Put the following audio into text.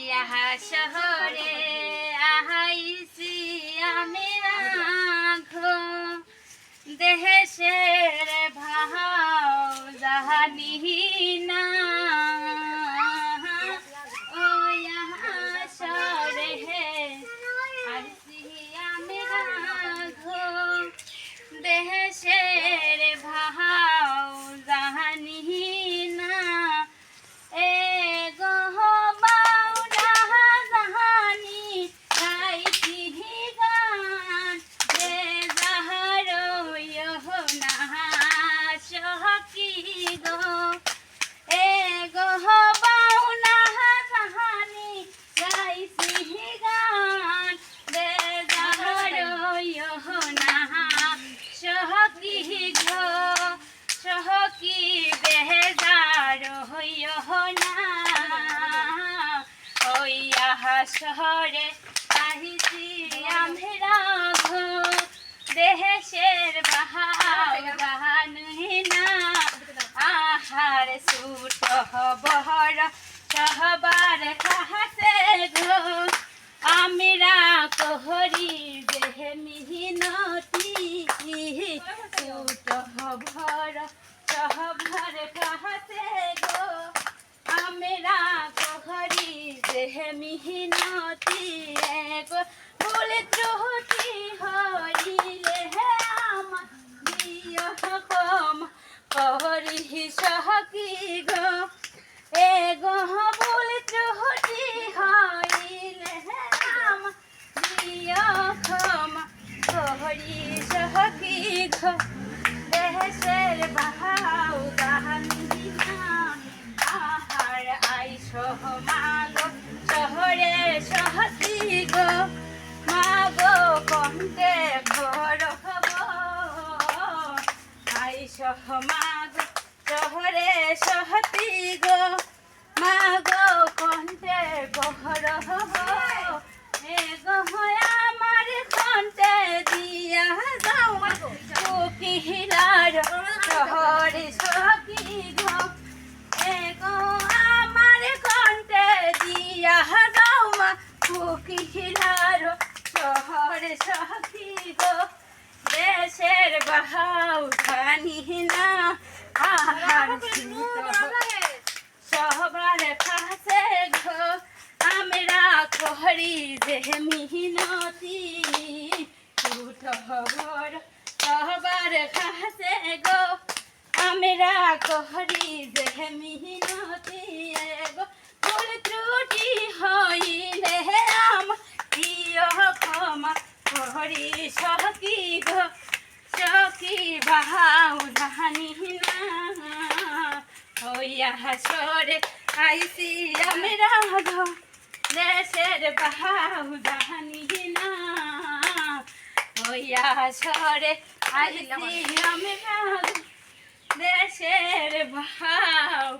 ইহা শহরে আহাইছি আমি শহরে আহিছি আমরা ঘো না আহার সুট বহর সহবার কাহাতে গো আমরা কোহরি দেহ মিহিনতি। সুট ভর সহবার কাহাতে গো আমরা মিহিনতি গো ভুল ত্রুটি হইলে হে আমার করি সহকি গো এ গো ত্রুটি হইলে হে আমার করি সহকি গো, দেশের বাহাউ দাহানিনা আহার আই সহমাগো সহমাগো শহরে সহতি গো। মাগো কণ্ঠে এ গো আমার কণ্ঠে দিয়া যাও কোকিলার শহরে সখী গো এ গো আমার কণ্ঠে দিয়া যাও মা কোকিলার শহরে সখী গো বাহাউ খানি না আহার সবার কাছে গো, আমরা করি যে মিহিনতি উঠ খবর সবার কাছে গো, আমরা করি যে মিহিনতি গো ভুল ত্রুটি হইলে আম প্রিয় ক্ষমা করি সকি গো বাহাউ জানি না। হইয়া সরে আইসি আমরা গো দেশের বাহাও জানি না। হইয়া সরে আইসি আমরা দেশের বাহাউ